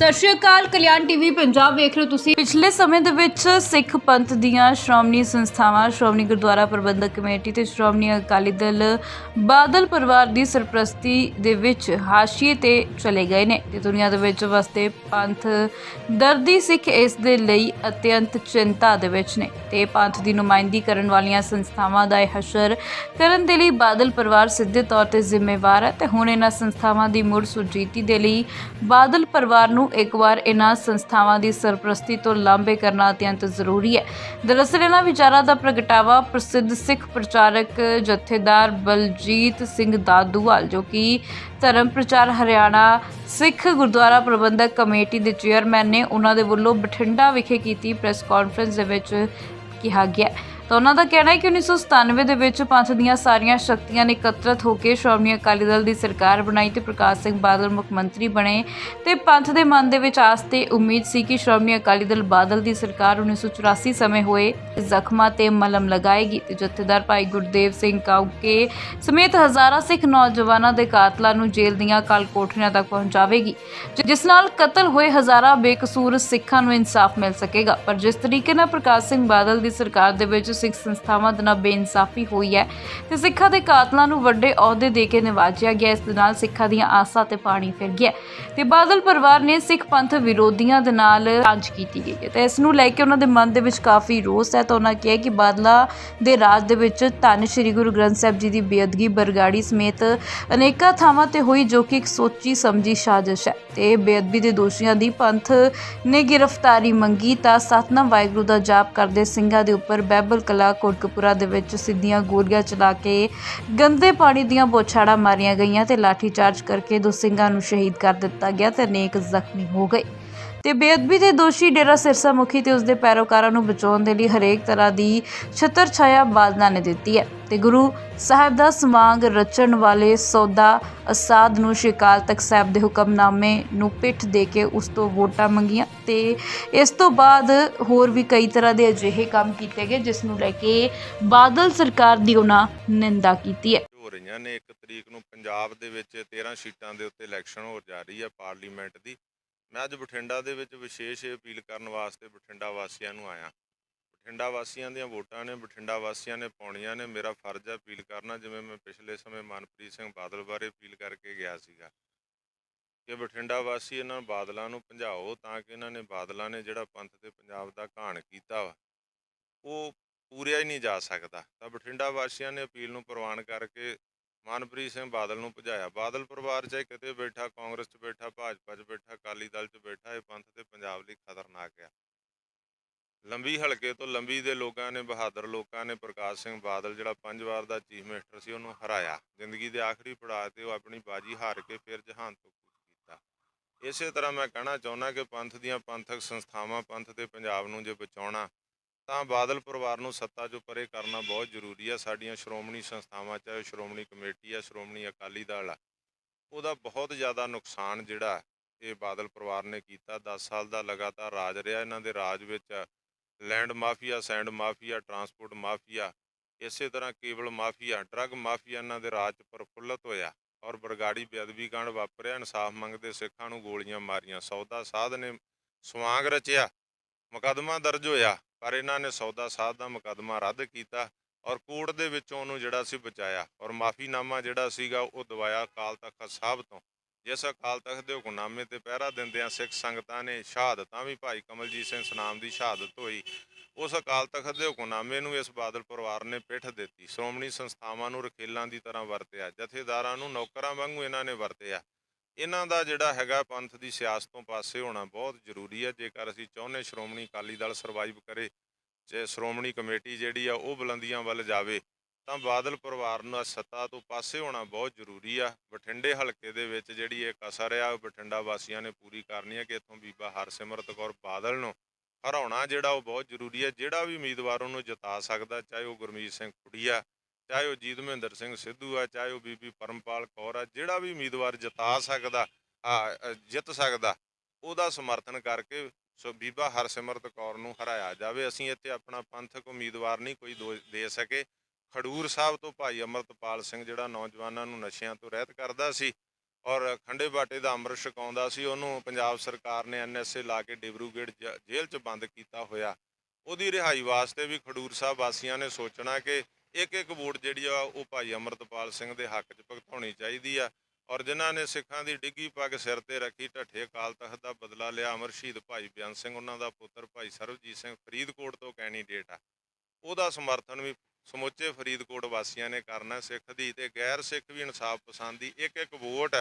ਸਤਿ ਸ਼੍ਰੀ ਅਕਾਲ, ਕਲਿਆਣ ਟੀਵੀ, ਪੰਜਾਬ ਵੇਖ ਰਹੇ ਹੋ ਤੁਸੀਂ। ਪਿਛਲੇ ਸਮੇਂ ਦੇ ਵਿੱਚ ਸਿੱਖ ਪੰਥ ਦੀਆਂ ਸ਼੍ਰੋਮਣੀ ਸੰਸਥਾਵਾਂ, ਸ਼੍ਰੋਮਣੀ ਗੁਰਦੁਆਰਾ ਪ੍ਰਬੰਧਕ ਕਮੇਟੀ ਤੇ ਸ਼੍ਰੋਮਣੀ ਅਕਾਲੀ ਦਲ, ਬਾਦਲ ਪਰਿਵਾਰ ਦੀ ਸਰਪ੍ਰਸਤੀ ਦੇ ਵਿੱਚ ਹਾਸ਼ੀਏ ਤੇ ਚਲੇ ਗਏ ਨੇ। ਤੇ ਦੁਨੀਆ ਦੇ ਵਿੱਚ ਵਸਦੇ ਪੰਥ ਦਰਦੀ ਸਿੱਖ ਇਸ ਦੇ ਲਈ ਅਤਿਅੰਤ ਚਿੰਤਾ ਦੇ ਵਿੱਚ ਨੇ। ਤੇ ਪੰਥ ਦੀ ਨੁਮਾਇੰਦਗੀ ਕਰਨ ਵਾਲੀਆਂ ਸੰਸਥਾਵਾਂ ਦਾ ਇਹ ਹਸ਼ਰ ਕਰਨ ਦੇ ਲਈ ਬਾਦਲ ਪਰਿਵਾਰ ਸਿੱਧੇ ਤੌਰ ਤੇ ਜ਼ਿੰਮੇਵਾਰ ਹੈ। ਤੇ ਹੁਣ ਇਹਨਾਂ ਸੰਸਥਾਵਾਂ ਦੀ ਮੁੜ ਸੁਰਜੀਤੀ ਦੇ ਲਈ ਬਾਦਲ ਪਰਿਵਾਰ ਨੂੰ ਇੱਕ ਵਾਰ ਇਹਨਾਂ ਸੰਸਥਾਵਾਂ ਦੀ ਸਰਪ੍ਰਸਤੀ ਤੋਂ ਲਾਂਭੇ ਕਰਨਾ ਅਤਿਅੰਤ ਜ਼ਰੂਰੀ ਹੈ। ਦਰਅਸਲ ਇਹਨਾਂ ਵਿਚਾਰਾਂ ਦਾ ਪ੍ਰਗਟਾਵਾ ਪ੍ਰਸਿੱਧ ਸਿੱਖ ਪ੍ਰਚਾਰਕ ਜਥੇਦਾਰ ਬਲਜੀਤ ਸਿੰਘ ਦਾਦੂਵਾਲ, ਜੋ ਕਿ ਧਰਮ ਪ੍ਰਚਾਰ ਹਰਿਆਣਾ ਸਿੱਖ ਗੁਰਦੁਆਰਾ ਪ੍ਰਬੰਧਕ ਕਮੇਟੀ ਦੇ ਚੇਅਰਮੈਨ ਨੇ ਉਹਨਾਂ ਦੇ ਵੱਲੋਂ ਬਠਿੰਡਾ ਵਿਖੇ ਕੀਤੀ ਪ੍ਰੈਸ ਕਾਨਫਰੰਸ ਦੇ ਵਿੱਚ ਕਿਹਾ ਗਿਆ। ਤਾਂ ਉਹਨਾਂ ਦਾ ਕਹਿਣਾ ਹੈ ਕਿ 1997 ਦੇ ਵਿੱਚ ਪੰਥ ਦੀਆਂ ਸਾਰੀਆਂ ਸ਼ਕਤੀਆਂ ਨੇ ਇਕੱਤਰਤ ਹੋ ਕੇ ਸ਼੍ਰੋਮਣੀ ਅਕਾਲੀ ਦਲ ਦੀ ਸਰਕਾਰ ਬਣਾਈ ਤੇ ਪ੍ਰਕਾਸ਼ ਸਿੰਘ ਬਾਦਲ ਮੁੱਖ ਮੰਤਰੀ ਬਣੇ ਤੇ ਪੰਥ ਦੇ ਮਨ ਦੇ ਵਿੱਚ ਆਸ ਤੇ ਉਮੀਦ ਸੀ ਕਿ ਸ਼੍ਰੋਮਣੀ ਅਕਾਲੀ ਦਲ ਬਾਦਲ ਦੀ ਸਰਕਾਰ 1984 ਸਮੇਂ ਹੋਏ ਜ਼ਖਮਾਂ ਤੇ ਮਲਮ ਲਗਾਏਗੀ ਤੇ ਜਥੇਦਾਰ ਭਾਈ ਗੁਰਦੇਵ ਸਿੰਘ ਕਾਉਕੇ ਸਮੇਤ ਹਜ਼ਾਰਾਂ ਸਿੱਖ ਨੌਜਵਾਨਾਂ ਦੇ ਕਾਤਲਾਂ ਨੂੰ ਜੇਲ੍ਹ ਦੀਆਂ ਕਾਲ ਕੋਠਰੀਆਂ ਤੱਕ ਪਹੁੰਚਾਵੇਗੀ ਜਿਸ ਨਾਲ ਕਤਲ ਹੋਏ ਹਜ਼ਾਰਾਂ ਬੇਕਸੂਰ ਸਿੱਖਾਂ ਨੂੰ ਇਨਸਾਫ ਮਿਲ ਸਕੇਗਾ। ਪਰ ਜਿਸ ਤਰੀਕੇ ਨਾਲ ਪ੍ਰਕਾਸ਼ ਸਿੰਘ ਬਾਦਲ ਦੀ ਸਰਕਾਰ ਦੇ ਵਿੱਚ ਸਿੱਖ ਸੰਸਥਾਵਾਂ ਦੇ ਨਾਲ ਬੇਇਨਸਾਫੀ ਹੋਈ ਹੈ ਤੇ ਸਿੱਖਾਂ ਦੇ ਕਾਤਲਾਂ ਨੂੰ ਵੱਡੇ ਅਹੁਦੇ ਦੇ ਕੇ ਨਿਵਾਜਿਆ ਗਿਆ, ਇਸ ਦੇ ਨਾਲ ਸਿੱਖਾਂ ਦੀਆਂ ਆਸਾਂ ਤੇ ਪਾਣੀ ਫਿਰ ਗਿਆ ਤੇ ਬਾਦਲ ਪਰਿਵਾਰ ਨੇ ਸਿੱਖ ਪੰਥ ਵਿਰੋਧੀਆਂ ਦੇ ਨਾਲ ਜਾਂਚ ਕੀਤੀ ਗਈ ਹੈ ਤੇ ਇਸ ਨੂੰ ਲੈ ਕੇ ਉਹਨਾਂ ਦੇ ਮਨ ਦੇ ਵਿੱਚ ਕਾਫੀ ਰੋਸ ਹੈ ਤਾਂ ਉਹਨਾਂ ਕਿਹਾ ਕਿ ਬਾਦਲਾ ਦੇ ਰਾਜ ਦੇ ਵਿੱਚ ਧੰਨ ਸ਼੍ਰੀ ਗੁਰੂ ਗ੍ਰੰਥ ਸਾਹਿਬ ਜੀ ਦੀ ਬੇਅਦਗੀ ਬਰਗਾੜੀ ਸਮੇਤ ਅਨੇਕਾਂ ਥਾਵਾਂ ਤੇ ਹੋਈ ਜੋ ਕਿ ਇੱਕ ਸੋਚੀ ਸਮਝੀ ਸਾਜ਼ਿਸ਼ ਹੈ ਤੇ ਬੇਅਦਬੀ ਦੇ ਦੋਸ਼ੀਆਂ ਦੀ ਪੰਥ ਨੇ ਗ੍ਰਿਫਤਾਰੀ ਮੰਗੀ ਤਾਂ ਸਤਨਾਮ ਵਾਹਿਗੁਰੂ ਦਾ ਜਾਪ ਕਰਦੇ ਸਿੰਘਾਂ ਦੇ ਉੱਪਰ ਬੈਬਲ ਕਲਾ ਕੋਟਕਪੁਰਾ ਦੇ ਵਿੱਚ ਸਿੱਧੀਆਂ ਗੋਲੀਆਂ ਚਲਾ ਕੇ ਗੰਦੇ ਪਾਣੀ ਦੀਆਂ ਬੋਛਾੜਾਂ ਮਾਰੀਆਂ ਗਈਆਂ ਤੇ ਲਾਠੀਚਾਰਜ ਕਰਕੇ ਦੋ ਸਿੰਘਾਂ ਨੂੰ ਸ਼ਹੀਦ ਕਰ ਦਿੱਤਾ ਗਿਆ ਤੇ ਅਨੇਕ ਜ਼ਖਮੀ ਹੋ ਗਏ। ਤੇ ਬੇਅਦਬੀ ਦੇ ਦੋਸ਼ੀ ਡੇਰਾ ਸਿਰਸਾ ਮੁਖੀ ਤੇ ਉਸਦੇ ਪੈਰੋਕਾਰਾਂ ਨੂੰ ਬਚਾਉਣ ਦੇ ਲਈ ਹਰੇਕ ਤਰ੍ਹਾਂ ਦੀ ਛਤਰ ਛਾਇਆ ਬਾਦਲਾਂ ਨੇ ਦਿੱਤੀ ਹੈ। ਤੇ ਗੁਰੂ ਸਾਹਿਬ ਦਾ ਸਮਾਂਗ ਰਚਣ ਵਾਲੇ ਸੌਦਾ ਅਸਾਦ ਨੂੰ ਸ਼ਿਕਾਲ ਤਖਤ ਸਾਹਿਬ ਦੇ ਹੁਕਮਨਾਮੇ ਨੂੰ ਪਿੱਠ ਦੇ ਕੇ ਉਸ ਤੋਂ ਵੋਟਾਂ ਮੰਗੀਆਂ ਤੇ ਇਸ ਤੋਂ ਬਾਅਦ ਹੋਰ ਵੀ ਕਈ ਤਰ੍ਹਾਂ ਦੇ ਅਜਿਹੇ ਕੰਮ ਕੀਤੇ ਗਏ, ਜਿਸ ਨੂੰ ਲੈ ਕੇ ਬਾਦਲ ਸਰਕਾਰ ਦੀ ਉਹਨਾਂ ਨਿੰਦਾ ਕੀਤੀ ਹੈ। ਹੋ ਰਹੀਆਂ ਨੇ ਇੱਕ ਤਰੀਕ ਨੂੰ ਪੰਜਾਬ ਦੇ ਵਿੱਚ 13 ਸੀਟਾਂ ਦੇ ਉੱਤੇ ਇਲੈਕਸ਼ਨ ਹੋ ਜਾ ਰਹੀ ਹੈ, ਪਾਰਲੀਮੈਂਟ ਦੀ। ਮੈਂ ਅੱਜ ਬਠਿੰਡਾ ਦੇ ਵਿੱਚ ਵਿਸ਼ੇਸ਼ ਅਪੀਲ ਕਰਨ ਵਾਸਤੇ ਬਠਿੰਡਾ ਵਾਸੀਆਂ ਨੂੰ ਆਇਆ। ਬਠਿੰਡਾ ਵਾਸੀਆਂ ਦੀਆਂ ਵੋਟਾਂ ਨੇ, ਬਠਿੰਡਾ ਵਾਸੀਆਂ ਨੇ ਪਾਉਣੀਆਂ ਨੇ। ਮੇਰਾ ਫਰਜ਼ ਹੈ ਅਪੀਲ ਕਰਨਾ, ਜਿਵੇਂ ਮੈਂ ਪਿਛਲੇ ਸਮੇਂ ਮਨਪ੍ਰੀਤ ਸਿੰਘ ਬਾਦਲ ਬਾਰੇ ਅਪੀਲ ਕਰਕੇ ਗਿਆ ਸੀਗਾ, ਕਿ ਬਠਿੰਡਾ ਵਾਸੀ ਇਹਨਾਂ ਬਾਦਲਾਂ ਨੂੰ ਭੰਜਾਓ ਤਾਂ ਕਿ ਇਹਨਾਂ ਨੇ ਬਾਦਲਾਂ ਨੇ ਜਿਹੜਾ ਪੰਥ ਤੇ ਪੰਜਾਬ ਦਾ ਘਾਣ ਕੀਤਾ ਵਾ, ਉਹ ਪੂਰਿਆ ਹੀ ਨਹੀਂ ਜਾ ਸਕਦਾ। ਤਾਂ ਬਠਿੰਡਾ ਵਾਸੀਆਂ ਨੇ ਅਪੀਲ ਨੂੰ ਪ੍ਰਵਾਨ ਕਰਕੇ ਮਨਪ੍ਰੀਤ ਸਿੰਘ ਬਾਦਲ ਨੂੰ ਭਜਾਇਆ। ਬਾਦਲ ਪਰਿਵਾਰ ਚਾਹੇ ਕਿਤੇ ਬੈਠਾ, ਕਾਂਗਰਸ 'ਚ ਬੈਠਾ, ਭਾਜਪਾ 'ਚ ਬੈਠਾ, ਅਕਾਲੀ ਦਲ 'ਚ ਬੈਠਾ, ਇਹ ਪੰਥ ਤੇ ਪੰਜਾਬ ਲਈ ਖਤਰਨਾਕ ਆ। ਲੰਬੀ ਹਲਕੇ ਤੋਂ ਲੰਬੀ ਦੇ ਲੋਕਾਂ ਨੇ, ਬਹਾਦਰ ਲੋਕਾਂ ਨੇ, ਪ੍ਰਕਾਸ਼ ਸਿੰਘ ਬਾਦਲ ਜਿਹੜਾ ਪੰਜ ਵਾਰ ਦਾ ਚੀਫ ਮਿਨਿਸਟਰ ਸੀ, ਉਹਨੂੰ ਹਰਾਇਆ। ਜ਼ਿੰਦਗੀ ਦੇ ਆਖਰੀ ਪੜਾਅ ਤੇ ਉਹ ਆਪਣੀ ਬਾਜੀ ਹਾਰ ਕੇ ਫਿਰ ਜਹਾਨ ਤੋਂ ਕੂਚ ਕੀਤਾ। ਇਸੇ ਤਰ੍ਹਾਂ ਮੈਂ ਕਹਿਣਾ ਚਾਹੁੰਦਾ ਕਿ ਪੰਥ ਦੀਆਂ ਪੰਥਕ ਸੰਸਥਾਵਾਂ, ਪੰਥ ਤੇ ਪੰਜਾਬ ਨੂੰ ਜੇ ਬਚਾਉਣਾ ਤਾਂ ਬਾਦਲ ਪਰਿਵਾਰ ਨੂੰ ਸੱਤਾ 'ਚੋਂ ਪਰੇ ਕਰਨਾ ਬਹੁਤ ਜ਼ਰੂਰੀ ਆ। ਸਾਡੀਆਂ ਸ਼੍ਰੋਮਣੀ ਸੰਸਥਾਵਾਂ ਚਾਹੇ ਸ਼੍ਰੋਮਣੀ ਕਮੇਟੀ ਆ, ਸ਼੍ਰੋਮਣੀ ਅਕਾਲੀ ਦਲ ਆ। ਉਹਦਾ ਬਹੁਤ ਜ਼ਿਆਦਾ ਨੁਕਸਾਨ ਜਿਹੜਾ ਇਹ ਬਾਦਲ ਪਰਿਵਾਰ ਨੇ ਕੀਤਾ। 10 ਸਾਲ ਦਾ ਲਗਾਤਾਰ ਰਾਜ ਰਿਹਾ। ਇਹਨਾਂ ਦੇ ਰਾਜ ਵਿੱਚ land mafia, sand mafia, transport mafia, ਇਸੇ ਤਰ੍ਹਾਂ ਕੇਬਲ ਮਾਫੀਆ, ਡਰੱਗ ਮਾਫੀਆ ਇਹਨਾਂ ਦੇ ਰਾਜ 'ਚ ਪ੍ਰਫੁੱਲਤ ਹੋਇਆ ਔਰ ਬਰਗਾੜੀ ਬੇਅਦਬੀ ਕਾਂਡ ਵਾਪਰਿਆ। ਇਨਸਾਫ ਮੰਗਦੇ ਸਿੱਖਾਂ ਨੂੰ ਗੋਲੀਆਂ ਮਾਰੀਆਂ। ਸੌਦਾ ਸਾਧ ਨੇ ਸਵਾਂਗ ਰਚਿਆ। ਮੁਕੱਦਮਾ ਦਰਜ ਹੋਇਆ। ਪਰ ਇਹਨਾਂ ਨੇ ਸੌਦਾ ਸਾਧ ਦਾ ਮੁਕੱਦਮਾ ਰੱਦ ਕੀਤਾ ਔਰ ਕੋਰਟ ਦੇ ਵਿੱਚੋਂ ਉਹਨੂੰ ਜਿਹੜਾ ਸੀ ਬਚਾਇਆ ਔਰ ਮਾਫੀਨਾਮਾ ਜਿਹੜਾ ਸੀਗਾ ਉਹ ਦਵਾਇਆ ਅਕਾਲ ਤਖਤ ਸਾਹਿਬ ਤੋਂ। ਜਿਸ ਅਕਾਲ ਤਖਤ ਦੇ ਹੁਕਮਨਾਮੇ ਤੇ ਪਹਿਰਾ ਦਿੰਦਿਆਂ ਸਿੱਖ ਸੰਗਤਾਂ ਨੇ ਸ਼ਹਾਦਤਾਂ ਵੀ ਭਾਈ ਕਮਲਜੀਤ ਸਿੰਘ ਸਨਾਮ ਦੀ ਸ਼ਹਾਦਤ ਹੋਈ। ਉਸ ਅਕਾਲ ਤਖਤ ਦੇ ਹੁਕਮਨਾਮੇ ਨੂੰ ਇਸ ਬਾਦਲ ਪਰਿਵਾਰ ਨੇ ਪਿੱਠ ਦਿੱਤੀ। ਸ਼੍ਰੋਮਣੀ ਸੰਸਥਾਵਾਂ ਨੂੰ ਰਖੇਲਾਂ ਦੀ ਤਰ੍ਹਾਂ ਵਰਤਿਆ, ਜਥੇਦਾਰਾਂ ਨੂੰ ਨੌਕਰਾਂ ਵਾਂਗੂ ਇਹਨਾਂ ਨੇ ਵਰਤਿਆ। ਇਹਨਾਂ ਦਾ ਜਿਹੜਾ ਹੈਗਾ ਪੰਥ ਦੀ ਸਿਆਸਤ ਤੋਂ ਪਾਸੇ ਹੋਣਾ ਬਹੁਤ ਜ਼ਰੂਰੀ ਹੈ। ਜੇਕਰ ਅਸੀਂ ਚਾਹੁੰਦੇ ਸ਼੍ਰੋਮਣੀ ਅਕਾਲੀ ਦਲ ਸਰਵਾਈਵ ਕਰੇ, ਜੇ ਸ਼੍ਰੋਮਣੀ ਕਮੇਟੀ ਜਿਹੜੀ ਆ ਉਹ ਬੁਲੰਦੀਆਂ ਵੱਲ ਜਾਵੇ, ਤਾਂ ਬਾਦਲ ਪਰਿਵਾਰ ਨੂੰ ਸੱਤਾ ਤੋਂ ਪਾਸੇ ਹੋਣਾ ਬਹੁਤ ਜ਼ਰੂਰੀ ਆ। ਬਠਿੰਡੇ ਹਲਕੇ ਦੇ ਵਿੱਚ ਜਿਹੜੀ ਇਹ ਕਸਰ ਆ, ਉਹ ਬਠਿੰਡਾ ਵਾਸੀਆਂ ਨੇ ਪੂਰੀ ਕਰਨੀ ਹੈ ਕਿ ਇੱਥੋਂ ਬੀਬਾ ਹਰਸਿਮਰਤ ਕੌਰ ਬਾਦਲ ਨੂੰ ਹਰਾਉਣਾ ਜਿਹੜਾ ਉਹ ਬਹੁਤ ਜ਼ਰੂਰੀ ਹੈ ਜਿਹੜਾ ਵੀ ਉਮੀਦਵਾਰ ਉਹਨੂੰ ਜਿਤਾ ਸਕਦਾ, ਚਾਹੇ ਉਹ ਗੁਰਮੀਤ ਸਿੰਘ ਖੁੱਡੀਆ ਚਾਹੇ ਉਹ ਜੀਤ ਮਹਿੰਦਰ ਸਿੰਘ ਸਿੱਧੂ ਆ ਚਾਹੇ ਉਹ ਬੀਬੀ ਪਰਮਪਾਲ ਕੌਰ ਆ ਜਿਹੜਾ ਵੀ ਉਮੀਦਵਾਰ ਜਿਤਾ ਸਕਦਾ ਆ, ਜਿੱਤ ਸਕਦਾ ਉਹਦਾ ਸਮਰਥਨ ਕਰਕੇ ਸੋ ਬੀਬਾ ਹਰਸਿਮਰਤ ਕੌਰ ਨੂੰ ਹਰਾਇਆ ਜਾਵੇ। ਅਸੀਂ ਇੱਥੇ ਆਪਣਾ ਪੰਥਕ ਉਮੀਦਵਾਰ ਨਹੀਂ ਕੋਈ ਦੋ- ਦੇ ਸਕੇ। ਖਡੂਰ ਸਾਹਿਬ ਤੋਂ ਭਾਈ ਅਮਰਤਪਾਲ ਸਿੰਘ ਜਿਹੜਾ ਨੌਜਵਾਨਾਂ ਨੂੰ ਨਸ਼ਿਆਂ ਤੋਂ ਰਹਿਤ ਕਰਦਾ ਸੀ ਔਰ ਖੰਡੇ ਬਾਟੇ ਦਾ ਅੰਮ੍ਰਿਤ ਛਕਾਉਂਦਾ ਸੀ ਉਹਨੂੰ ਪੰਜਾਬ ਸਰਕਾਰ ਨੇ ਐਨਐਸਏ ਲਾ ਕੇ ਡਿਬਰੂਗੜ੍ਹ ਜੇਲ੍ਹ 'ਚ ਬੰਦ ਕੀਤਾ ਹੋਇਆ। ਉਹਦੀ ਰਿਹਾਈ ਵਾਸਤੇ ਵੀ ਖਡੂਰ ਸਾਹਿਬ ਵਾਸੀਆਂ ਨੇ ਸੋਚਣਾ ਕਿ ਇੱਕ ਇੱਕ ਵੋਟ ਜਿਹੜੀ ਆ ਉਹ ਭਾਈ ਅਮਰਤਪਾਲ ਸਿੰਘ ਦੇ ਹੱਕ 'ਚ ਭਗਤਾਉਣੀ ਚਾਹੀਦੀ ਆ ਔਰ ਜਿਨ੍ਹਾਂ ਨੇ ਸਿੱਖਾਂ ਦੀ ਡਿੱਗੀ ਪੱਗ ਸਿਰ ਤੇ ਰੱਖੀ, ਢੱਠੇ ਅਕਾਲ ਤਖਤ ਦਾ ਬਦਲਾ ਲਿਆ, ਅਮਰ ਸ਼ਹੀਦ ਭਾਈ ਬਿਆਨ ਸਿੰਘ, ਉਹਨਾਂ ਦਾ ਪੁੱਤਰ ਭਾਈ ਸਰਬਜੀਤ ਸਿੰਘ ਫਰੀਦਕੋਟ ਤੋਂ ਕੈਂਡੀਡੇਟ ਆ। ਉਹਦਾ ਸਮਰਥਨ ਵੀ ਸਮੁੱਚੇ ਫਰੀਦਕੋਟ ਵਾਸੀਆਂ ਨੇ ਕਰਨਾ ਸਿੱਖ ਦੀ ਤੇ ਗੈਰ ਸਿੱਖ ਵੀ ਇਨਸਾਫ ਪਸੰਦ ਦੀ ਇੱਕ ਇੱਕ ਵੋਟ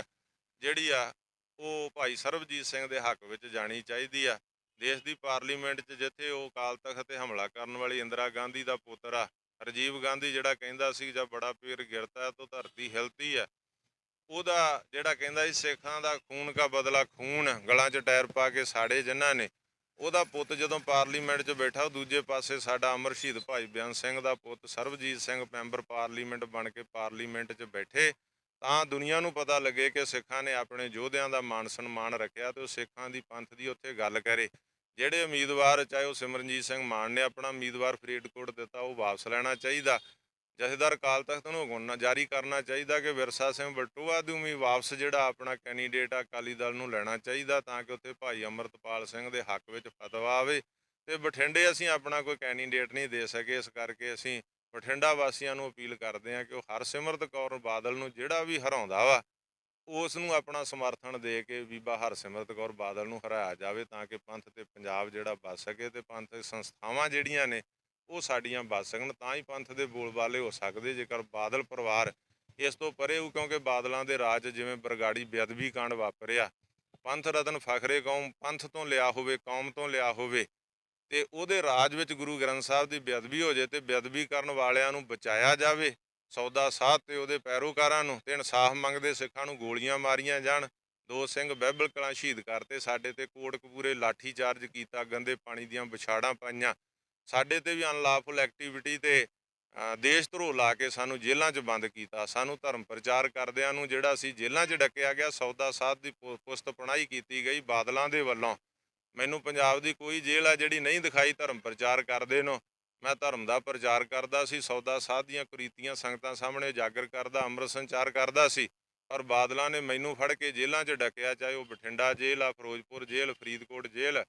ਜਿਹੜੀ ਆ ਉਹ ਭਾਈ ਸਰਬਜੀਤ ਸਿੰਘ ਦੇ ਹੱਕ ਵਿੱਚ ਜਾਣੀ ਚਾਹੀਦੀ ਆ। ਦੇਸ਼ ਦੀ ਪਾਰਲੀਮੈਂਟ 'ਚ ਜਿੱਥੇ ਉਹ ਅਕਾਲ ਤਖਤ ਤੇ ਹਮਲਾ ਕਰਨ ਵਾਲੀ ਇੰਦਰਾ ਗਾਂਧੀ ਦਾ ਪੁੱਤਰ ਆ ਰਾਜੀਵ ਗਾਂਧੀ ਜਿਹੜਾ ਕਹਿੰਦਾ ਸੀ ਜਦ ਬੜਾ ਪੀਰ ਗਿਰਤਾ ਹੈ ਤਾਂ ਧਰਤੀ ਹਿਲਤੀ ਹੈ, ਉਹਦਾ ਜਿਹੜਾ ਕਹਿੰਦਾ ਸੀ, ਸਿੱਖਾਂ ਦਾ ਖੂਨ ਕਾ ਬਦਲਾ ਖੂਨ, ਗਲਾਂ 'ਚ ਟਾਇਰ ਪਾ ਕੇ ਸਾੜੇ ਜਿਨ੍ਹਾਂ ਨੇ, ਉਹਦਾ ਪੁੱਤ ਜਦੋਂ ਪਾਰਲੀਮੈਂਟ 'ਚ ਬੈਠਾ, ਉਹ ਦੂਜੇ ਪਾਸੇ ਸਾਡਾ ਅਮਰ ਸ਼ਹੀਦ ਭਾਈ ਬਿਆਨ ਸਿੰਘ ਦਾ ਪੁੱਤ ਸਰਬਜੀਤ ਸਿੰਘ ਮੈਂਬਰ ਪਾਰਲੀਮੈਂਟ ਬਣ ਕੇ ਪਾਰਲੀਮੈਂਟ 'ਚ ਬੈਠੇ, ਤਾਂ ਦੁਨੀਆ ਨੂੰ ਪਤਾ ਲੱਗੇ ਕਿ ਸਿੱਖਾਂ ਨੇ ਆਪਣੇ ਯੋਧਿਆਂ ਦਾ ਮਾਨ ਸਨਮਾਨ ਰੱਖਿਆ ਤੇ ਉਹ ਸਿੱਖਾਂ ਦੀ ਪੰਥ ਦੀ ਉੱਥੇ ਗੱਲ ਕਰੇ। ਜਿਹੜੇ ਉਮੀਦਵਾਰ ਚਾਹੇ ਉਹ ਸਿਮਰਨਜੀਤ ਸਿੰਘ ਮਾਨ ਨੇ ਆਪਣਾ ਉਮੀਦਵਾਰ ਫਰੀਦਕੋਟ ਦਿੱਤਾ, ਉਹ ਵਾਪਸ ਲੈਣਾ ਚਾਹੀਦਾ। ਜਥੇਦਾਰ ਕਾਲ ਤਖਤ ਨੂੰ ਹੁਕਮ ਜਾਰੀ ਕਰਨਾ ਚਾਹੀਦਾ ਕਿ ਵਿਰਸਾ ਸਿੰਘ ਬਟੂਆ ਦੀ ਉਮੀ ਵਾਪਸ ਜਿਹੜਾ ਆਪਣਾ ਕੈਂਡੀਡੇਟ ਆ ਅਕਾਲੀ ਦਲ ਨੂੰ ਲੈਣਾ ਚਾਹੀਦਾ ਤਾਂ ਕਿ ਉੱਥੇ ਭਾਈ ਅਮਰਤਪਾਲ ਸਿੰਘ ਦੇ ਹੱਕ ਵਿੱਚ ਫਤਵਾ ਆਵੇ। ਤੇ ਬਠਿੰਡੇ ਅਸੀਂ ਆਪਣਾ ਕੋਈ ਕੈਂਡੀਡੇਟ ਨਹੀਂ ਦੇ ਸਕੇ, ਇਸ ਕਰਕੇ ਅਸੀਂ ਬਠਿੰਡਾ ਵਾਸੀਆਂ ਨੂੰ ਅਪੀਲ ਕਰਦੇ ਹਾਂ ਕਿ ਉਹ ਹਰਸਿਮਰਤ ਕੌਰ ਬਾਦਲ ਨੂੰ ਜਿਹੜਾ ਵੀ ਹਰਾਉਂਦਾ ਵਾ ਉਸ ਨੂੰ ਆਪਣਾ ਸਮਰਥਨ ਦੇ ਕੇ ਬੀਬਾ ਹਰਸਿਮਰਤ ਕੌਰ ਬਾਦਲ ਨੂੰ ਹਰਾਇਆ ਜਾਵੇ ਤਾਂ ਕਿ ਪੰਥ ਤੇ ਪੰਜਾਬ ਜਿਹੜਾ ਬਚ ਸਕੇ ਤੇ ਪੰਥ ਸੰਸਥਾਵਾਂ ਜਿਹੜੀਆਂ ਨੇ ਉਹ ਸਾਡੀਆਂ ਬਚ ਸਕਣ, ਤਾਂ ਹੀ ਪੰਥ ਦੇ ਬੋਲਬਾਲੇ ਹੋ ਸਕਦੇ ਜੇਕਰ ਬਾਦਲ ਪਰਿਵਾਰ ਇਸ ਤੋਂ ਪਰੇ ਹੋ ਕਿਉਂਕਿ ਬਾਦਲਾਂ ਦੇ ਰਾਜ ਜਿਵੇਂ ਬਰਗਾੜੀ ਬੇਅਦਬੀ ਕਾਂਡ ਵਾਪਰਿਆ, ਪੰਥ ਰਤਨ ਫਖਰੇ ਕੌਮ, ਪੰਥ ਤੋਂ ਲਿਆ ਹੋਵੇ, ਕੌਮ ਤੋਂ ਲਿਆ ਹੋਵੇ ਤੇ ਉਹਦੇ ਰਾਜ ਵਿੱਚ ਗੁਰੂ ਗ੍ਰੰਥ ਸਾਹਿਬ ਦੀ ਬੇਅਦਬੀ ਹੋ ਜੇ ਤੇ ਬੇਅਦਬੀ ਕਰਨ ਵਾਲਿਆਂ ਨੂੰ ਬਚਾਇਆ ਜਾਵੇ ਸੌਦਾ ਸਾਧ ਤੇ ਉਹਦੇ ਪੈਰੋਕਾਰਾਂ ਨੂੰ, ਤੇ ਇਨਸਾਫ ਮੰਗਦੇ ਸਿੱਖਾਂ ਨੂੰ ਗੋਲੀਆਂ ਮਾਰੀਆਂ ਜਾਣ। ਦੋ ਸਿੰਘ ਬਹਿਬਲ ਕਲਾਂ ਸ਼ਹੀਦ ਕਰਤੇ। ਸਾਡੇ ਤੇ ਕੋਟਕਪੂਰੇ ਲਾਠੀ ਚਾਰਜ ਕੀਤਾ, ਗੰਦੇ ਪਾਣੀ ਦੀਆਂ ਵਿਛਾੜਾਂ ਪਾਈਆਂ। ਸਾਡੇ ਤੇ ਵੀ ਅਨਲਾਫੁਲ ਐਕਟੀਵਿਟੀ ਤੇ ਦੇਸ਼ ਧਰੋ ਲਾ ਕੇ ਸਾਨੂੰ ਜੇਲ੍ਹਾਂ 'ਚ ਬੰਦ ਕੀਤਾ। ਸਾਨੂੰ ਧਰਮ ਪ੍ਰਚਾਰ ਕਰਦਿਆਂ ਨੂੰ ਜਿਹੜਾ ਸੀ ਜੇਲ੍ਹਾਂ 'ਚ ਡੱਕਿਆ ਗਿਆ, ਸੌਦਾ ਸਾਧ ਦੀ ਪੁ- ਪੁਸਤ ਪਣਾਈ ਕੀਤੀ ਗਈ ਬਾਦਲਾਂ ਦੇ ਵੱਲੋਂ। ਮੈਨੂੰ ਪੰਜਾਬ ਦੀ ਕੋਈ ਜੇਲ੍ਹ ਆ ਜਿਹੜੀ ਨਹੀਂ ਦਿਖਾਈ ਧਰਮ ਪ੍ਰਚਾਰ ਕਰਦੇ ਨੂੰ। ਮੈਂ ਧਰਮ ਦਾ ਪ੍ਰਚਾਰ ਕਰਦਾ ਸੀ, ਸੌਦਾ ਸਾਧ ਦੀਆਂ ਕੁਰੀਤੀਆਂ, ਸੰਗਤਾਂ ਸਾਹਮਣੇ ਉਜਾਗਰ ਕਰਦਾ, ਅੰਮ੍ਰਿਤ ਸੰਚਾਰ ਕਰਦਾ ਸੀ। ਪਰ ਬਾਦਲਾਂ ਨੇ ਮੈਨੂੰ ਫੜ ਕੇ ਜੇਲ੍ਹਾਂ 'ਚ ਡੱਕਿਆ, ਚਾਹੇ ਉਹ ਬਠਿੰਡਾ ਜੇਲ੍ਹ ਆ, ਫਿਰੋਜ਼ਪੁਰ ਜੇਲ੍ਹ, ਫਰੀਦਕੋਟ ਜੇਲ੍ਹ,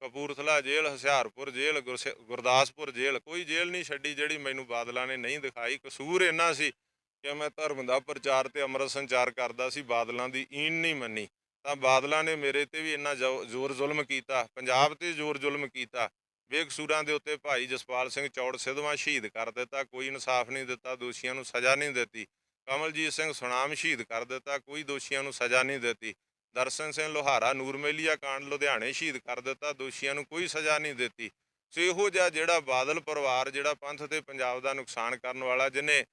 ਕਪੂਰਥਲਾ ਜੇਲ੍ਹ, ਹੁਸ਼ਿਆਰਪੁਰ ਜੇਲ੍ਹ, ਗੁਰਸ- ਗੁਰਦਾਸਪੁਰ ਜੇਲ੍ਹ, ਕੋਈ ਜੇਲ੍ਹ ਨਹੀਂ ਛੱਡੀ ਜਿਹੜੀ ਮੈਨੂੰ ਬਾਦਲਾਂ ਨੇ ਨਹੀਂ ਦਿਖਾਈ। ਕਸੂਰ ਇੰਨਾ ਸੀ ਕਿ ਮੈਂ ਧਰਮ ਦਾ ਪ੍ਰਚਾਰ ਤੇ ਅੰਮ੍ਰਿਤ ਸੰਚਾਰ ਕਰਦਾ ਸੀ, ਬਾਦਲਾਂ ਦੀ ਈਨ ਨਹੀਂ ਮੰਨੀ। ਤਾਂ ਬਾਦਲਾਂ ਨੇ ਮੇਰੇ ਤੇ ਵੀ ਇੰਨਾ ਜ਼ੋ- ਜ਼ੋਰ ਜ਼ੁਲਮ ਕੀਤਾ, ਪੰਜਾਬ ਤੇ ਜ਼ੋਰ ਜ਼ੁਲਮ ਕੀਤਾ। ਬੇਕਸੂਰਾਂ ਦੇ ਉੱਤੇ ਭਾਈ ਜਸਪਾਲ ਸਿੰਘ ਚੌੜ ਸਿੱਧਵਾਂ ਸ਼ਹੀਦ ਕਰ ਦਿੱਤਾ, ਕੋਈ ਇਨਸਾਫ ਨਹੀਂ ਦਿੱਤਾ, ਦੋਸ਼ੀਆਂ ਨੂੰ ਸਜ਼ਾ ਨਹੀਂ ਦਿੱਤੀ। ਕਮਲਜੀਤ ਸਿੰਘ ਸੁਨਾਮ ਸ਼ਹੀਦ ਕਰ ਦਿੱਤਾ, ਕੋਈ ਦੋਸ਼ੀਆਂ ਨੂੰ ਸਜ਼ਾ ਨਹੀਂ ਦਿੱਤੀ। ਦਰਸ਼ਨ ਸਿੰਘ ਲੋਹਾਰਾ, ਨੂਰਮੇਲੀਆ ਕਾਂਡ ਲੁਧਿਆਣੇ ਸ਼ਹੀਦ ਕਰ ਦਿੱਤਾ, ਦੋਸ਼ੀਆਂ ਨੂੰ ਕੋਈ ਸਜ਼ਾ ਨਹੀਂ ਦਿੱਤੀ। ਸੋ ਇਹੋ ਜਿਹਾ ਜਿਹੜਾ ਬਾਦਲ ਪਰਿਵਾਰ, ਜਿਹੜਾ ਪੰਥ ਤੇ ਪੰਜਾਬ ਦਾ ਨੁਕਸਾਨ ਕਰਨ ਵਾਲਾ, ਜਿਹਨੇ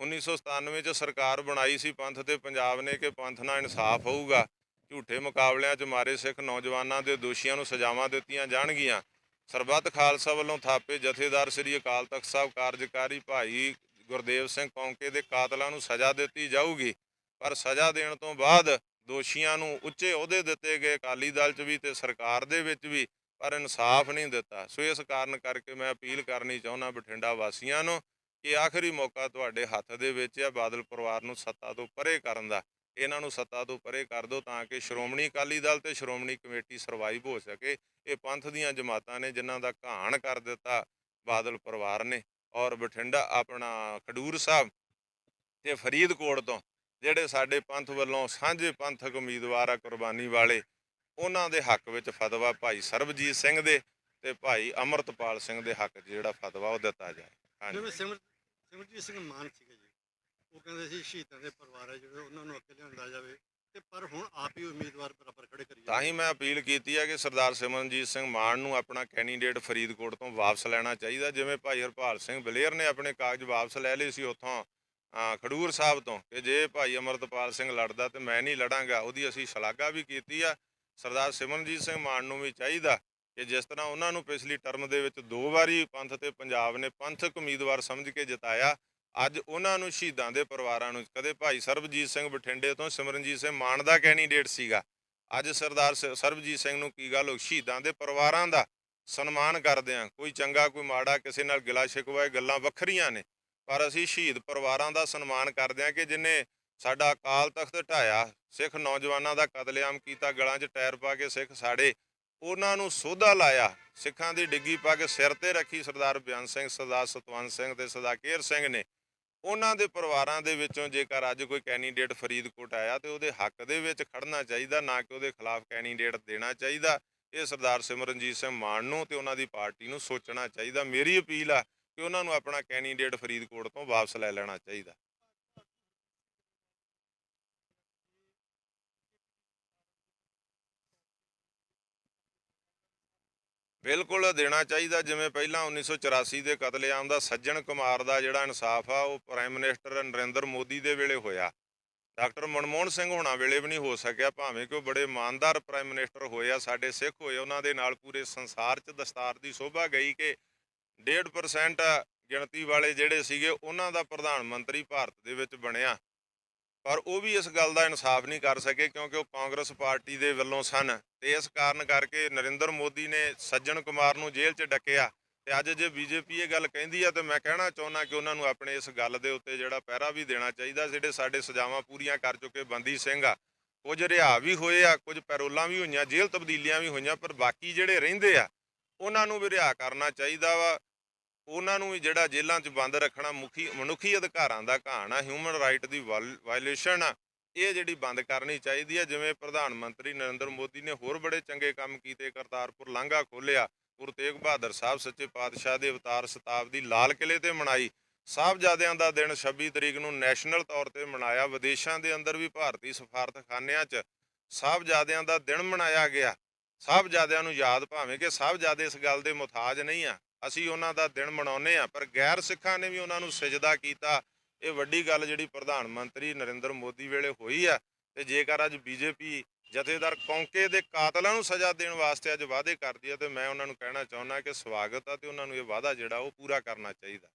1997 ਚ ਸਰਕਾਰ ਬਣਾਈ ਸੀ, ਪੰਥ ਤੇ ਪੰਜਾਬ ਨੇ ਕਿ ਪੰਥ ਨਾਲ ਇਨਸਾਫ ਹੋਊਗਾ, ਝੂਠੇ ਮੁਕਾਬਲਿਆਂ 'ਚ ਮਾਰੇ ਸਿੱਖ ਨੌਜਵਾਨਾਂ ਦੇ, ਦੋਸ਼ੀਆਂ ਨੂੰ ਸਜ਼ਾਵਾਂ ਦਿੱਤੀਆਂ ਜਾਣਗੀਆਂ। ਸਰਬੱਤ ਖਾਲਸਾ ਵੱਲੋਂ ਥਾਪੇ ਜਥੇਦਾਰ ਸ੍ਰੀ ਅਕਾਲ ਤਖਤ ਸਾਹਿਬ ਕਾਰਜਕਾਰੀ ਭਾਈ ਗੁਰਦੇਵ ਸਿੰਘ ਕੌਂਕੇ ਦੇ ਕਾਤਲਾਂ ਨੂੰ ਸਜ਼ਾ ਦਿੱਤੀ ਜਾਊਗੀ। ਪਰ ਸਜ਼ਾ ਦੇਣ ਤੋਂ ਬਾਅਦ ਦੋਸ਼ੀਆਂ ਨੂੰ ਉੱਚੇ ਅਹੁਦੇ ਦਿੱਤੇ ਗਏ ਅਕਾਲੀ ਦਲ 'ਚ ਵੀ ਤੇ ਸਰਕਾਰ ਦੇ ਵਿੱਚ ਵੀ, ਪਰ ਇਨਸਾਫ ਨਹੀਂ ਦਿੱਤਾ। ਸੋ ਇਸ ਕਾਰਨ ਕਰਕੇ ਮੈਂ ਅਪੀਲ ਕਰਨੀ ਚਾਹੁੰਦਾ ਬਠਿੰਡਾ ਵਾਸੀਆਂ ਨੂੰ ਕਿ ਆਖਰੀ ਮੌਕਾ ਤੁਹਾਡੇ ਹੱਥ ਦੇ ਵਿੱਚ ਹੈ ਬਾਦਲ ਪਰਿਵਾਰ ਨੂੰ ਸੱਤਾ ਤੋਂ ਪਰੇ ਕਰਨ ਦਾ। ਇਹਨਾਂ ਨੂੰ ਸੱਤਾ ਤੋਂ ਪਰੇ ਕਰ ਦਿਓ ਤਾਂ ਕਿ ਸ਼੍ਰੋਮਣੀ ਅਕਾਲੀ ਦਲ ਤੇ ਸ਼੍ਰੋਮਣੀ ਕਮੇਟੀ ਸਰਵਾਈਵ ਹੋ ਸਕੇ। ਇਹ ਪੰਥ ਦੀਆਂ ਜਮਾਤਾਂ ਨੇ ਜਿਨ੍ਹਾਂ ਦਾ ਘਾਣ ਕਰ ਦਿੱਤਾ ਬਾਦਲ ਪਰਿਵਾਰ ਨੇ ਔਰ ਬਠਿੰਡਾ ਆਪਣਾ ਖਡੂਰ ਸਾਹਿਬ ਤੇ ਫਰੀਦਕੋਟ ਤੋਂ, ਜਿਹੜੇ ਸਾਡੇ ਪੰਥ ਵੱਲੋਂ ਸਾਂਝੇ ਪੰਥਕ ਉਮੀਦਵਾਰ ਆ ਕੁਰਬਾਨੀ ਵਾਲੇ, ਉਹਨਾਂ ਦੇ ਹੱਕ ਵਿੱਚ ਫਤਵਾ ਭਾਈ ਸਰਬਜੀਤ ਸਿੰਘ ਦੇ ਤੇ ਭਾਈ ਅਮਰਤਪਾਲ ਸਿੰਘ ਦੇ ਹੱਕ 'ਚ ਜਿਹੜਾ ਫਤਵਾ ਉਹ ਦਿੱਤਾ ਜਾਏ। ਹਾਂਜੀ। ਜਿਵੇਂ ਸਿਮਰ, ਸਿਮਰਜੀਤ ਸਿੰਘ ਮਾਨ ਸੀਗੇ ਜੀ, ਉਹ ਕਹਿੰਦੇ ਸੀ ਸ਼ਹੀਦਾਂ ਦੇ ਪਰਿਵਾਰ ਹੈ ਜਿਹੜੇ ਉਹਨਾਂ ਨੂੰ ਅੱਗੇ ਲਿਆਂਦਾ ਜਾਵੇ। ਤੇ ਪਰ ਹੁਣ ਆਪ ਹੀ ਉਮੀਦਵਾਰ ਬਰਾਬਰ ਖੜੇ ਕਰੀ ਤਾਂ ਹੀ ਮੈਂ ਅਪੀਲ ਕੀਤੀ ਹੈ ਕਿ ਸਰਦਾਰ ਸਿਮਰਨਜੀਤ ਸਿੰਘ ਮਾਨ ਨੂੰ ਆਪਣਾ ਕੈਂਡੀਡੇਟ ਫਰੀਦਕੋਟ ਤੋਂ ਵਾਪਸ ਲੈਣਾ ਚਾਹੀਦਾ, ਜਿਵੇਂ ਭਾਈ ਹਰਪਾਲ ਸਿੰਘ ਬਲੇਅਰ ਨੇ ਆਪਣੇ ਕਾਗਜ਼ ਵਾਪਸ ਲੈ ਲਏ ਸੀ ਉੱਥੋਂ ਖਡੂਰ ਸਾਹਿਬ ਤੋਂ, ਕਿ ਜੇ ਭਾਈ ਅਮਰਤਪਾਲ ਸਿੰਘ ਲੜਦਾ ਤੇ ਮੈਂ ਨਹੀਂ ਲੜਾਂਗਾ, ਉਹਦੀ ਅਸੀਂ ਸ਼ਲਾਘਾ ਵੀ ਕੀਤੀ ਆ। ਸਰਦਾਰ ਸਿਮਰਨਜੀਤ ਸਿੰਘ ਮਾਨ ਨੂੰ ਵੀ ਚਾਹੀਦਾ ਕਿ ਜਿਸ ਤਰ੍ਹਾਂ ਉਹਨਾਂ ਨੂੰ ਪਿਛਲੀ ਟਰਮ ਦੇ ਵਿੱਚ ਦੋ ਵਾਰੀ ਪੰਥ ਤੇ ਪੰਜਾਬ ਨੇ ਪੰਥਕ ਉਮੀਦਵਾਰ ਸਮਝ ਕੇ ਜਿਤਾਇਆ ਅੱਜ ਉਹਨਾਂ ਨੂੰ ਸ਼ਹੀਦਾਂ ਦੇ ਪਰਿਵਾਰਾਂ ਨੂੰ ਕਦੇ ਭਾਈ ਸਰਬਜੀਤ ਸਿੰਘ ਬਠਿੰਡੇ ਤੋਂ ਸਿਮਰਨਜੀਤ ਸਿੰਘ ਮਾਨ ਦਾ ਕੈਂਡੀਡੇਟ ਸੀਗਾ। ਅੱਜ ਸਰਦਾਰ ਸ- ਸਰਬਜੀਤ ਸਿੰਘ ਨੂੰ ਕੀ ਗੱਲ ਹੋ ਸ਼ਹੀਦਾਂ ਦੇ ਪਰਿਵਾਰਾਂ ਦਾ ਸਨਮਾਨ ਕਰਦੇ ਆ ਕੋਈ ਚੰਗਾ, ਕੋਈ ਮਾੜਾ, ਕਿਸੇ ਨਾਲ ਗਿਲਾ ਸ਼ਿਕਵਾ, ਇਹ ਗੱਲਾਂ ਵੱਖਰੀਆਂ ਨੇ। ਪਰ ਅਸੀਂ ਸ਼ਹੀਦ ਪਰਿਵਾਰਾਂ ਦਾ ਸਨਮਾਨ ਕਰਦੇ ਆ ਕਿ ਜਿਨੇ ਸਾਡਾ ਅਕਾਲ ਤਖਤ ਢਾਇਆ, ਸਿੱਖ ਨੌਜਵਾਨਾਂ ਦਾ ਕਤਲੇਆਮ ਕੀਤਾ, ਗਲਾਂ 'ਚ ਟਾਇਰ ਪਾ ਕੇ ਸਿੱਖ ਸਾੜੇ ਉਹਨਾਂ ਨੂੰ ਸੋਧਾ ਲਾਇਆ। ਸਿੱਖਾਂ ਦੀ ਡਿੱਗੀ ਪਾ ਕੇ ਸਿਰ ਤੇ ਰੱਖੀ ਸਰਦਾਰ ਬਿਆਨ ਸਿੰਘ, ਸਰਦਾਰ ਸਤਵੰਤ ਸਿੰਘ ਤੇ ਸਰਦਾਰ ਕੇਰ ਸਿੰਘ ਨੇ। ਉਹਨਾਂ ਦੇ ਪਰਿਵਾਰਾਂ ਦੇ ਵਿੱਚੋਂ ਜੇਕਰ ਅੱਜ ਕੋਈ ਕੈਂਡੀਡੇਟ ਫਰੀਦਕੋਟ ਆਇਆ ਤੇ ਉਹਦੇ ਹੱਕ ਦੇ ਵਿੱਚ ਖੜਨਾ ਚਾਹੀਦਾ, ਨਾ ਕਿ ਉਹਦੇ ਖਿਲਾਫ ਕੈਂਡੀਡੇਟ ਦੇਣਾ ਚਾਹੀਦਾ, ਇਹ ਸਰਦਾਰ ਸਿਮਰਨਜੀਤ ਸਿੰਘ ਮਾਨ ਨੂੰ ਤੇ ਉਹਨਾਂ ਦੀ ਪਾਰਟੀ ਨੂੰ ਸੋਚਣਾ ਚਾਹੀਦਾ। ਮੇਰੀ ਅਪੀਲ ਆ ਕਿ ਉਹਨਾਂ ਨੂੰ ਆਪਣਾ ਕੈਂਡੀਡੇਟ ਫਰੀਦਕੋਟ ਤੋਂ ਵਾਪਸ ਲੈ ਲੈਣਾ ਚਾਹੀਦਾ। ਬਿਲਕੁਲ ਦੇਣਾ ਚਾਹੀਦਾ, ਜਿਵੇਂ ਪਹਿਲਾਂ 1984 ਦੇ ਕਤਲੇਆਮ ਦਾ ਸੱਜਣ ਕੁਮਾਰ ਦਾ ਜਿਹੜਾ ਇਨਸਾਫ ਆ, ਉਹ ਪ੍ਰਾਈਮ ਮਿਨਿਸਟਰ ਨਰਿੰਦਰ ਮੋਦੀ ਦੇ ਵੇਲੇ ਹੋਇਆ। ਡਾਕਟਰ ਮਨਮੋਹਨ ਸਿੰਘ ਹੋਣਾ ਵੇਲੇ ਵੀ ਨਹੀਂ ਹੋ ਸਕਿਆ, ਭਾਵੇਂ ਕਿ ਉਹ ਬੜੇ ਇਮਾਨਦਾਰ ਪ੍ਰਾਈਮ ਮਿਨਿਸਟਰ ਹੋਏ ਆ, ਸਾਡੇ ਸਿੱਖ ਹੋਏ, ਉਹਨਾਂ ਦੇ ਨਾਲ ਪੂਰੇ ਸੰਸਾਰ 'ਚ ਦਸਤਾਰ ਦੀ ਸ਼ੋਭਾ ਗਈ ਕਿ 1.5% ਗਿਣਤੀ ਵਾਲੇ ਜਿਹੜੇ ਸੀਗੇ, ਉਹਨਾਂ ਦਾ ਪ੍ਰਧਾਨ ਮੰਤਰੀ ਭਾਰਤ ਦੇ ਵਿੱਚ ਬਣਿਆ। ਪਰ ਉਹ ਵੀ ਇਸ ਗੱਲ ਦਾ ਇਨਸਾਫ ਨਹੀਂ ਕਰ ਸਕੇ ਕਿਉਂਕਿ ਉਹ ਕਾਂਗਰਸ ਪਾਰਟੀ ਦੇ ਵੱਲੋਂ ਸਨ ਤੇ ਇਸ ਕਾਰਨ ਕਰਕੇ ਨਰਿੰਦਰ ਮੋਦੀ ਨੇ ਸੱਜਣ ਕੁਮਾਰ ਨੂੰ ਜੇਲ੍ਹ 'ਚ ਡੱਕਿਆ ਤੇ ਅੱਜ ਜੇ ਬੀਜੇਪੀ ਇਹ ਗੱਲ ਕਹਿੰਦੀ ਆ ਤੇ ਮੈਂ ਕਹਿਣਾ ਚਾਹੁੰਦਾ ਕਿ ਉਹਨਾਂ ਨੂੰ ਆਪਣੇ ਇਸ ਗੱਲ ਦੇ ਉੱਤੇ ਜਿਹੜਾ ਪਹਿਰਾ ਵੀ ਦੇਣਾ ਚਾਹੀਦਾ ਜਿਹੜੇ ਸਾਡੇ ਸਜ਼ਾਵਾਂ ਪੂਰੀਆਂ ਕਰ ਚੁੱਕੇ ਬੰਦੀ ਸਿੰਘ ਆ। ਕੁਝ ਰਿਹਾ ਵੀ ਹੋਏ ਆ, ਕੁਝ ਪੈਰੋਲਾਂ ਵੀ ਹੋਈਆਂ, ਜੇਲ੍ਹ ਤਬਦੀਲੀਆਂ ਵੀ ਹੋਈਆਂ, ਪਰ ਬਾਕੀ ਜਿਹੜੇ ਰਹਿੰਦੇ ਆ, ਉਹਨਾਂ ਨੂੰ ਵੀ ਰਿਹਾ ਕਰਨਾ ਚਾਹੀਦਾ ਵਾ। ਉਹਨਾਂ ਨੂੰ ਵੀ ਜਿਹੜਾ ਜੇਲ੍ਹਾਂ 'ਚ ਬੰਦ ਰੱਖਣਾ ਮੁਖੀ, ਮਨੁੱਖੀ ਅਧਿਕਾਰਾਂ ਦਾ ਘਾਣ ਆ ਹਿਊਮਨ ਰਾਈਟ ਦੀ ਵਾਇਲੇਸ਼ਨ ਆ, ਇਹ ਜਿਹੜੀ ਬੰਦ ਕਰਨੀ ਚਾਹੀਦੀ ਹੈ ਜਿਵੇਂ ਪ੍ਰਧਾਨ ਮੰਤਰੀ ਨਰਿੰਦਰ ਮੋਦੀ ਨੇ ਹੋਰ ਬੜੇ ਚੰਗੇ ਕੰਮ ਕੀਤੇ, ਕਰਤਾਰਪੁਰ ਲਾਂਘਾ ਖੋਲਿਆ ਗੁਰੂ ਤੇਗ ਬਹਾਦਰ ਸਾਹਿਬ ਸੱਚੇ ਪਾਤਸ਼ਾਹ ਦੇ ਅਵਤਾਰ ਸ਼ਤਾਬਦੀ ਲਾਲ ਕਿਲੇ ਤੇ ਮਨਾਈ, ਸਾਹਿਬਜ਼ਾਦਿਆਂ ਦਾ ਦਿਨ 26 ਤਰੀਕ ਨੂੰ ਨੈਸ਼ਨਲ ਤੌਰ ਤੇ ਮਨਾਇਆ, ਵਿਦੇਸ਼ਾਂ ਦੇ ਅੰਦਰ ਵੀ ਭਾਰਤੀ ਸਫਾਰਤਖਾਨਿਆਂ 'ਚ ਸਾਹਿਬਜ਼ਾਦਿਆਂ ਦਾ ਦਿਨ ਮਨਾਇਆ ਗਿਆ, ਸਾਹਿਬਜ਼ਾਦਿਆਂ ਨੂੰ ਯਾਦ ਭਾਵੇਂ ਕਿ ਸਾਹਿਬਜ਼ਾਦੇ ਇਸ ਗੱਲ ਦੇ ਮੁਤਾਜ ਨਹੀਂ ਆ ਅਸੀਂ ਉਹਨਾਂ ਦਾ ਦਿਨ ਮਨਾਉਂਦੇ ਆ ਪਰ ਗੈਰ ਸਿੱਖਾਂ ਨੇ ਵੀ ਉਹਨਾਂ ਨੂੰ ਸਜਦਾ ਕੀਤਾ। ਇਹ ਵੱਡੀ ਗੱਲ ਜਿਹੜੀ ਪ੍ਰਧਾਨ ਮੰਤਰੀ ਨਰਿੰਦਰ ਮੋਦੀ ਵੇਲੇ ਹੋਈ ਆ, ਤੇ ਜੇਕਰ ਅੱਜ ਬੀਜੇਪੀ ਜਥੇਦਾਰ ਕੌਂਕੇ ਦੇ ਕਾਤਲਾਂ ਨੂੰ ਸਜ਼ਾ ਦੇਣ ਵਾਸਤੇ ਅੱਜ ਵਾਅਦੇ ਕਰਦੀ ਹੈ ਤੇ ਮੈਂ ਉਹਨਾਂ ਨੂੰ ਕਹਿਣਾ ਚਾਹੁੰਦਾ ਕਿ ਸਵਾਗਤ ਆ, ਤੇ ਉਹਨਾਂ ਨੂੰ ਇਹ ਵਾਅਦਾ ਜਿਹੜਾ ਉਹ ਪੂਰਾ ਕਰਨਾ ਚਾਹੀਦਾ।